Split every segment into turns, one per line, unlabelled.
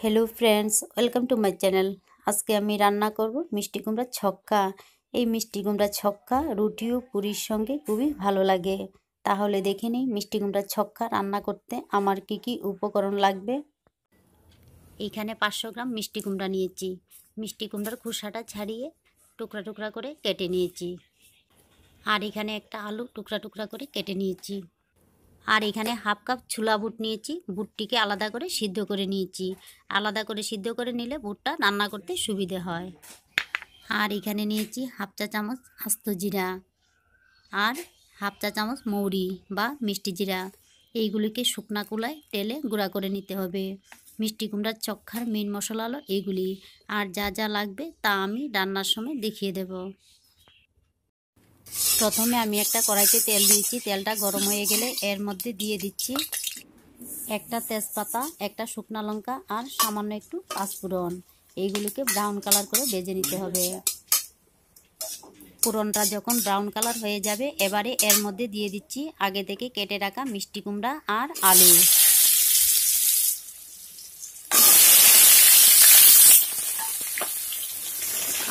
Hello friends welcome to my channel আজকে আমি রান্না করব মিষ্টি কুমড়ার ছক্কা। এই মিষ্টি কুমড়ার ছক্কা রুটি ও পুরীর সঙ্গে খুবই ভালো লাগে। তাহলে দেখে নিই মিষ্টি কুমড়ার ছক্কা রান্না করতে আমার কি কি উপকরণ লাগবে। এইখানে পাঁচশো গ্রাম মিষ্টি কুমড়া নিয়েছি। মিষ্টি কুমড়ার খোসাটা ছাড়িয়ে টুকরা টুকরা করে কেটে নিয়েছি। আর এখানে একটা আলু টুকরা টুকরা করে কেটে নিয়েছি। আর এখানে হাফ কাপ ছোলা বুট নিয়েছি। বুটটিকে আলাদা করে সিদ্ধ করে নিয়েছি। আলাদা করে সিদ্ধ করে নিলে বুটটা রান্না করতে সুবিধে হয়। আর এখানে নিয়েছি হাফ চা চামচ আস্ত জিরা আর হাফ চা চামচ মৌরি বা মিষ্টি জিরা। এইগুলিকে শুকনা কুলায় তেলে গুঁড়া করে নিতে হবে। মিষ্টি কুমড়ার চক্ষার মেন মশলা হলো এগুলি। আর যা যা লাগবে তা আমি রান্নার সময় দেখিয়ে দেব। প্রথমে আমি একটা কড়াইতে তেল দিয়েছি। তেলটা গরম হয়ে গেলে এর মধ্যে দিয়ে দিচ্ছি একটা তেজপাতা, একটা শুকনা লঙ্কা আর সামান্য একটু পাঁচফোড়ন। এইগুলিকে ব্রাউন কালার করে বেজে নিতে হবে। ফোড়নটা যখন ব্রাউন কালার হয়ে যাবে, এবারে এর মধ্যে দিয়ে দিচ্ছি আগে থেকে কেটে রাখা মিষ্টি কুমড়া আর আলু।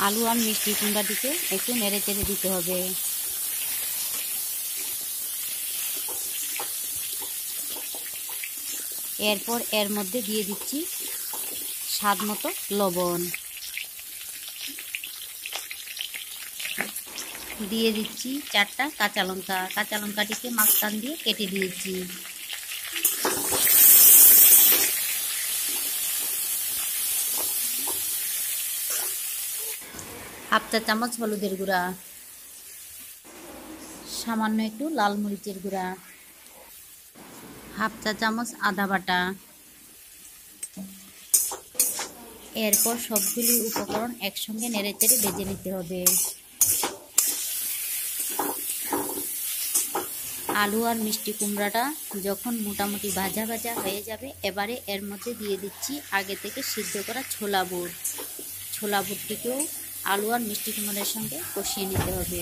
আলু আর মিষ্টি কুমড়াটিকে একটু নেড়ে চেড়ে দিতে হবে। এরপর এর মধ্যে দিয়ে দিচ্ছি স্বাদ মতো লবণ। দিয়ে দিচ্ছি চারটা কাঁচা লঙ্কা। কাঁচা লঙ্কাটিকে মাঝখান দিয়ে কেটে দিয়েছি। হাফ চা চামচ হলুদের গুঁড়া। সামান্য একটু লাল মরিচের গুঁড়া। হাফ চা চামচ আদা বাটা। এরপর সবগুলি উপকরণ একসঙ্গে নেড়ে চেড়ে ভেজে নিতে হবে। আলু আর মিষ্টি কুমড়াটা যখন মোটামুটি ভাজা ভাজা হয়ে যাবে, এবারে এর মধ্যে দিয়ে দিচ্ছি আগে থেকে সিদ্ধ করা ছোলা বুট। ছোলা বুটটিকেও আলু আর মিষ্টি কুমড়ার সঙ্গে কষিয়ে নিতে হবে।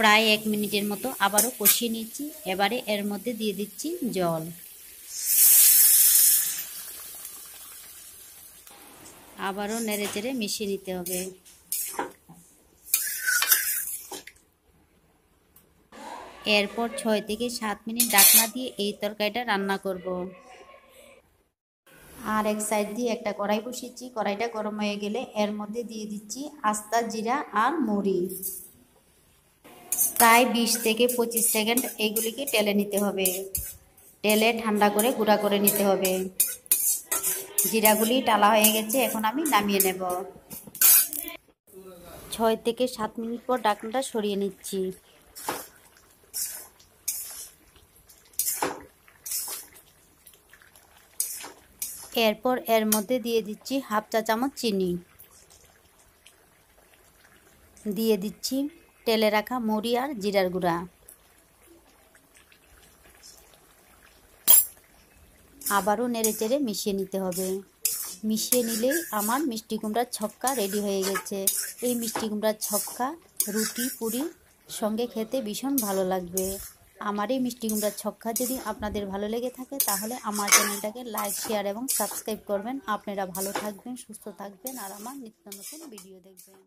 প্রায় এক মিনিটের মতো আবারও কষিয়ে নিচ্ছি। এবারে এর মধ্যে দিয়ে দিচ্ছি জল। আবারও নেড়ে চেড়ে মিশিয়ে নিতে হবে। এরপর ছয় থেকে সাত মিনিট ডাকনা দিয়ে এই তরকারিটা রান্না করব। আর এক সাইড দিয়ে একটা কড়াই বসিয়েছি। কড়াইটা গরম হয়ে গেলে এর মধ্যে দিয়ে দিচ্ছি আস্তা, জিরা আর মুড়ি। প্রায় বিশ থেকে পঁচিশ সেকেন্ড এইগুলিকে টেলে নিতে হবে। টেলে ঠান্ডা করে গুঁড়া করে নিতে হবে। জিরাগুলি টালা হয়ে গেছে, এখন আমি নামিয়ে নেব। ছয় থেকে সাত মিনিট পর ডাকনাটা সরিয়ে নিচ্ছি। এরপর এর মধ্যে দিয়ে দিচ্ছি হাফ চা চামচ চিনি। দিয়ে দিচ্ছি তেলে রাখা মুড়ি আর জিরার গুঁড়া। আবারও নেড়ে চেড়ে মিশিয়ে নিতে হবে। মিশিয়ে নিলেই আমার মিষ্টি কুমড়ার ছক্কা রেডি হয়ে গেছে। এই মিষ্টি কুমড়ার ছক্কা, রুটি, পুরি সঙ্গে খেতে ভীষণ ভালো লাগবে। আমার এই মিষ্টি কুমড়ার ছক্কা যদি আপনাদের ভালো লেগে থাকে, তাহলে আমার চ্যানেলটাকে লাইক, শেয়ার এবং সাবস্ক্রাইব করবেন। আপনারা ভালো থাকবেন, সুস্থ থাকবেন আর আমার নিত্য নতুন ভিডিও দেখবেন।